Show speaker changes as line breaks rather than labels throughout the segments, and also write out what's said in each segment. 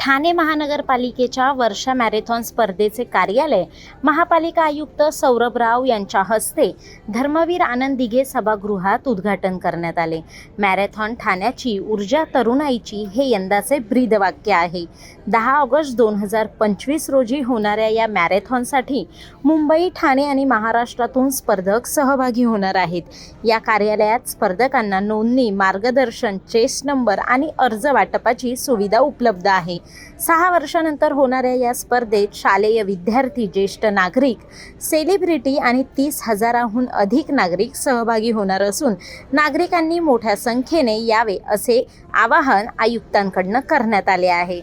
ठाणे महानगरपालिकेच्या वर्षा मॅरेथॉन स्पर्धेचे कार्यालय महापालिका आयुक्त सौरभ राव यांच्या हस्ते धर्मवीर आनंद दिघे सभागृहात उद्घाटन करण्यात आले. मॅरेथॉन ठाण्याची ऊर्जा तरुणाईची हे यंदाचे ब्रीदवाक्य आहे. दहा ऑगस्ट दोन हजार पंचवीस रोजी होणाऱ्या या मॅरेथॉनसाठी मुंबई ठाणे आणि महाराष्ट्रातून स्पर्धक सहभागी होणार आहेत. या कार्यालयात स्पर्धकांना नोंदणी मार्गदर्शन चेस नंबर आणि अर्ज वाटपाची सुविधा उपलब्ध आहे. सहा वर्षानंतर होणाऱ्या या स्पर्धेत शालेय विद्यार्थी ज्येष्ठ नागरिक सेलिब्रिटी आणि तीस हजाराहून अधिक नागरिक सहभागी होणार असून नागरिकांनी मोठ्या संख्येने यावे असे आवाहन आयुक्तांकडनं करण्यात आले आहे.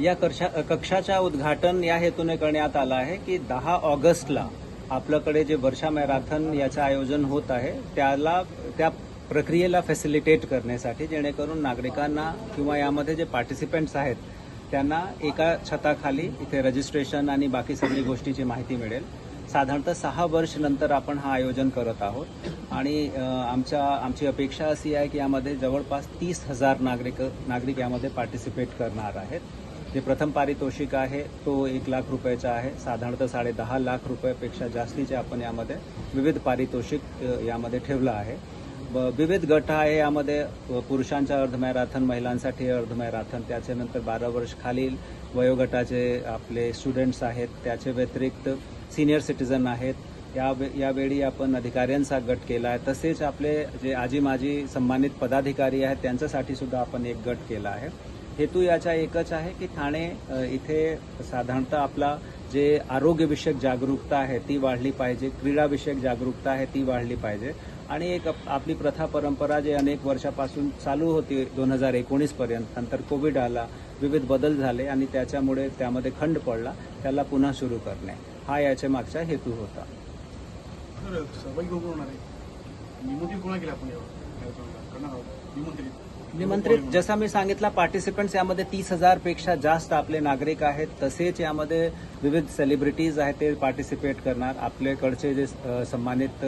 या कक्षा कक्षाच्या उद्घाटन या हेतूने करण्यात आलं आहे की दहा ऑगस्टला आपल्याकडे जे वर्षा मॅरेथॉन याचं आयोजन होत आहे त्याला त्या प्रक्रियेला फॅसिलिटेट करण्यासाठी जेणेकरून नागरिकांना किंवा यामध्ये जे पार्टिसिपेंट्स आहेत त्यांना एका छताखाली इथे रजिस्ट्रेशन आणि बाकी सगळी गोष्टीची माहिती मिळेल. साधारणतः सहा वर्ष नंतर आपण हा आयोजन करत आहोत. आणि आमच्या आमची अपेक्षा अशी आहे की यामध्ये जवळपास तीस हजार नागरिक नागरिक यामध्ये पार्टिसिपेट करणार आहेत. जे प्रथम पारितोषिक आहे तो एक लाख रुपयाचा आहे. साधारणतः साडे दहा लाख रुपयापेक्षा जास्तीचे आपण यामध्ये विविध पारितोषिक यामध्ये ठेवलं आहे. विविध गट आहे. यामध्ये पुरुषांच्या पुरुषांचा अर्ध महिलांसाठी अर्ध त्याच्यानंतर बारा वर्ष खालील वयोगटाचे आपले स्टुडंट्स आहेत. त्याचे व्यतिरिक्त सिनियर सिटीजन आहेत. या यावेळी आपण अधिकाऱ्यांचा गट केला आहे. तसेच आपले जे आजी माजी सन्मानित पदाधिकारी आहेत त्यांच्यासाठी सुद्धा आपण एक गट केला आहे. हेतू याचा एकच आहे की ठाणे इथे साधारणतः आपला जे आरोग्यविषयक जागरूकता आहे ती वाढली पाहिजे. क्रीडाविषयक जागरूकता आहे ती वाढली पाहिजे. आणि एक आप- आपली प्रथा परंपरा जे अनेक वर्षापासून चालू होती दोन हजार एकोणीस पर्यंत नंतर कोविड आला विविध बदल झाले आणि त्याच्यामुळे त्यामध्ये खंड पडला त्याला पुन्हा सुरू करणे. हा याच्या मागचा हेतू होता.
निमंत्रित
जसं मी सांगितलं पार्टिसिपंट्स यामध्ये तीस हजारपेक्षा जास्त आपले नागरिक आहेत. तसेच यामध्ये विविध सेलिब्रिटीज आहेत ते पार्टिसिपेट करणार. आपल्याकडचे जे सन्मानित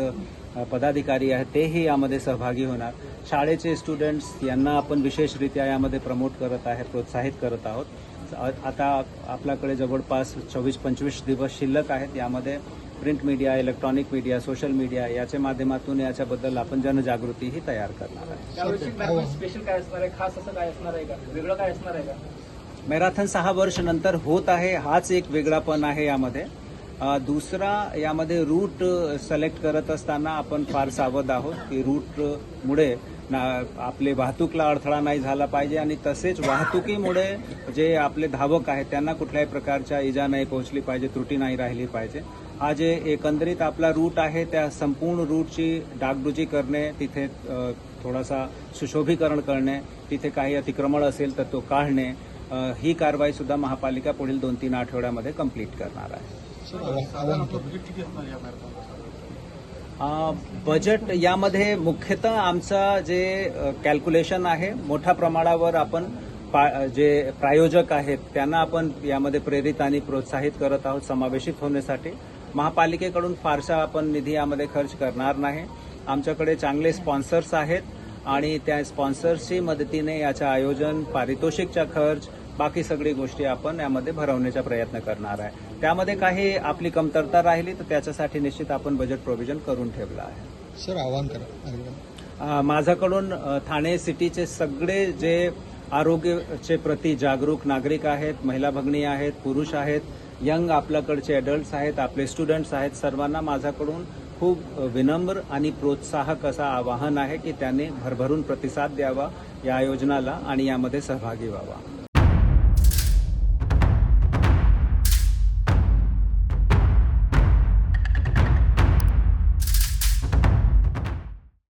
पदाधिकारी आहेत तेही यामध्ये सहभागी होणार. शाळेचे स्टुडंट्स यांना आपण विशेषरित्या यामध्ये प्रमोट करत आहे प्रोत्साहित करत आहोत. आता आपल्याकडे जवळपास चोवीस पंचवीस दिवस शिल्लक आहेत. यामध्ये print media electronic media social media याच्या माध्यमातून याच्याबद्दल आपण जनजागृतीही तयार करणार आहे
यावर्षी मॅरेथॉन स्पेशल काय असणार आहे? खास असं काय असणार आहे का? वेगळं काय असणार आहे का?
मॅरेथॉन सहा वर्ष नंतर होत आहे. हाच एक वेगळापण आहे यामध्ये. दुसरा यामध्ये रूट सिलेक्ट करत असताना आपण फार सावध आहोत की रूटमुळे ना आपले वाहतूकला अडथळा नाही झाला पाहिजे आणि तसेच वाहतुकीमुळे जे आपले धावक आहेत त्यांना कुठल्याही प्रकारच्या इजा नाही पोहोचली पाहिजे त्रुटी नाही राहिली पाहिजे. हा जे एकंदरीत आपला रूट आहे त्या संपूर्ण रूटची डागडुजी करणे तिथे थोडासा सुशोभीकरण करणे तिथे काही अतिक्रमण असेल तर तो काढणे ही कारवाई सुद्धा महापालिका पुढील दोन तीन आठवड्यामध्ये कंप्लीट करणार आहे.
बजेट
यामध्ये मुख्यतः आमचं जे कॅल्क्युलेशन आहे मोठ्या प्रमाणावर आपण जे प्रायोजक आहेत त्यांना आपण यामध्ये प्रेरित आणि प्रोत्साहित करत आहोत समावेशित होण्यासाठी. महापालिकेकडून फारसा आपण निधी यामध्ये खर्च करणार नाही. आमच्याकडे चांगले स्पॉन्सर्स आहेत. आणि त्या स्पॉन्सर्सची मदतीने याचं आयोजन पारितोषिकचा खर्च बाकी सगळी गोष्टी आपण यामध्ये भरवण्याचा प्रयत्न करणार आहे. त्यामध्ये काही आपली कमतरता राहिली तर त्याच्यासाठी निश्चित आपण बजेट प्रोव्हिजन करून ठेवलं आहे.
सर आवाहन करा.
माझ्याकडून ठाणे सिटीचे सगळे जे आरोग्याचे प्रती जागरूक नागरिक आहेत महिला भगिनी आहेत पुरुष आहेत यंग आपल्याकडचे अडल्ट्स आहेत आपले स्टुडंट्स आहेत सर्वांना माझ्याकडून खूप विनम्र आणि प्रोत्साहक असं आवाहन आहे की त्यांनी भरभरून प्रतिसाद द्यावा या योजनाला आणि यामध्ये सहभागी व्हावा.